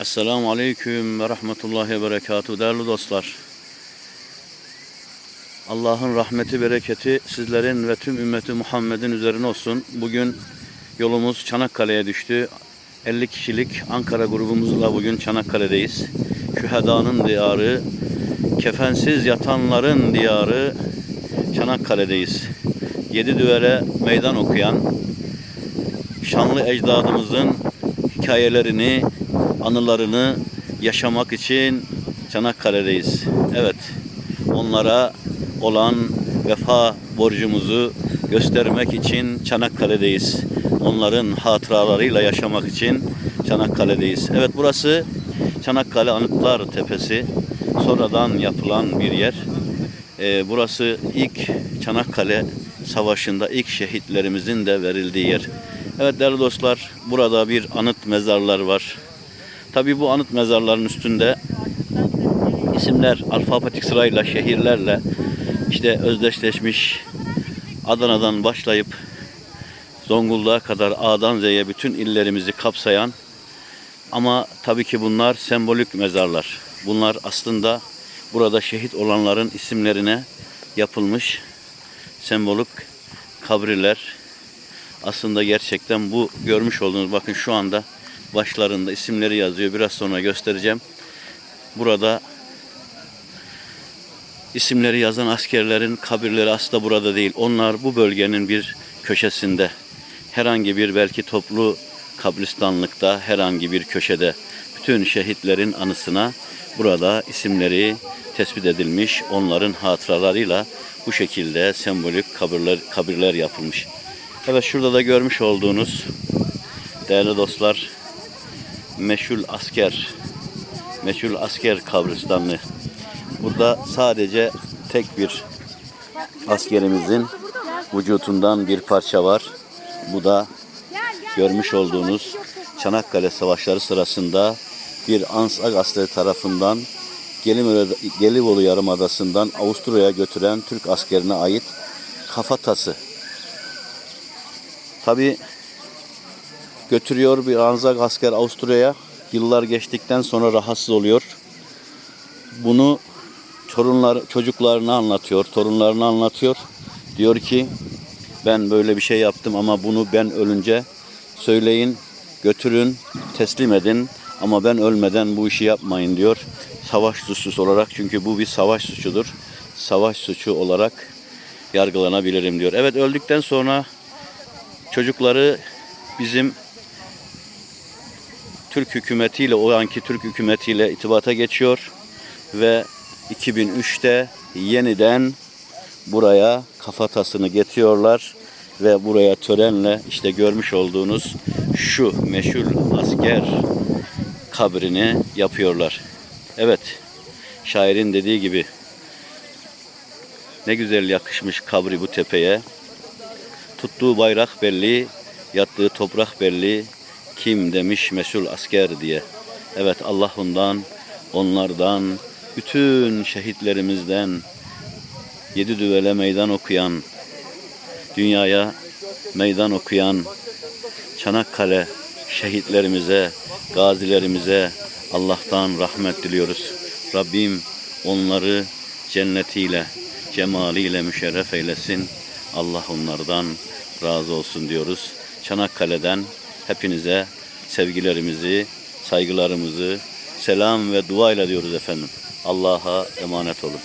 Esselamu Aleyküm ve Rahmetullahi ve Berekatuhu. Değerli dostlar, Allah'ın rahmeti, bereketi sizlerin ve tüm ümmeti Muhammed'in üzerine olsun. Bugün yolumuz Çanakkale'ye düştü. 50 kişilik Ankara grubumuzla bugün Çanakkale'deyiz. Şühedanın diyarı, kefensiz yatanların diyarı Çanakkale'deyiz. Yedi düvele meydan okuyan, şanlı ecdadımızın hikayelerini, anılarını yaşamak için Çanakkale'deyiz. Evet, onlara olan vefa borcumuzu göstermek için Çanakkale'deyiz. Onların hatıralarıyla yaşamak için Çanakkale'deyiz. Evet burası Çanakkale Anıtlar Tepesi. Sonradan yapılan bir yer. Ee, burası ilk Çanakkale Savaşı'nda ilk şehitlerimizin de verildiği yer. Evet değerli dostlar, burada bir anıt mezarlar var. Tabii bu anıt mezarların üstünde isimler alfabetik sırayla, şehirlerle işte özdeşleşmiş. Adana'dan başlayıp Zonguldak'a kadar A'dan Z'ye bütün illerimizi kapsayan ama tabii ki bunlar sembolik mezarlar. Bunlar aslında burada şehit olanların isimlerine yapılmış sembolik kabriler. Aslında gerçekten bu görmüş olduğunuz bakın şu anda başlarında isimleri yazıyor. Biraz sonra göstereceğim. Burada isimleri yazan askerlerin kabirleri aslında burada değil. Onlar bu bölgenin bir köşesinde. Herhangi bir belki toplu kabristanlıkta, herhangi bir köşede bütün şehitlerin anısına burada isimleri tespit edilmiş. Onların hatıralarıyla bu şekilde sembolik kabirler, kabirler yapılmış. Evet şurada da görmüş olduğunuz değerli dostlar meşhur asker meşhur asker kabristanlığı. Burada sadece tek bir askerimizin vücutundan bir parça var. Bu da görmüş olduğunuz Çanakkale Savaşları sırasında bir Ansag askeri tarafından Gelibolu Yarımadası'ndan Avusturya'ya götüren Türk askerine ait kafatası. Tabi götürüyor bir Anzak asker Avusturya'ya. Yıllar geçtikten sonra rahatsız oluyor. Bunu torunlar çocuklarına anlatıyor, torunlarına anlatıyor. Diyor ki ben böyle bir şey yaptım ama bunu ben ölünce söyleyin, götürün, teslim edin ama ben ölmeden bu işi yapmayın diyor. Savaş suçlusu olarak çünkü bu bir savaş suçudur. Savaş suçu olarak yargılanabilirim diyor. Evet öldükten sonra çocukları bizim Türk hükümetiyle o anki Türk hükümetiyle itibata geçiyor ve 2003'te yeniden buraya kafatasını getiriyorlar ve buraya törenle işte görmüş olduğunuz şu meşhur asker kabrini yapıyorlar. Evet, şairin dediği gibi ne güzel yakışmış kabri bu tepeye. Tuttuğu bayrak belli, yattığı toprak belli. Kim demiş mesul asker diye. Evet Allah ondan, onlardan, bütün şehitlerimizden yedi düvele meydan okuyan, dünyaya meydan okuyan Çanakkale şehitlerimize, gazilerimize Allah'tan rahmet diliyoruz. Rabbim onları cennetiyle, cemaliyle müşerref eylesin. Allah onlardan razı olsun diyoruz. Çanakkale'den hepinize sevgilerimizi, saygılarımızı, selam ve duayla diyoruz efendim. Allah'a emanet olun.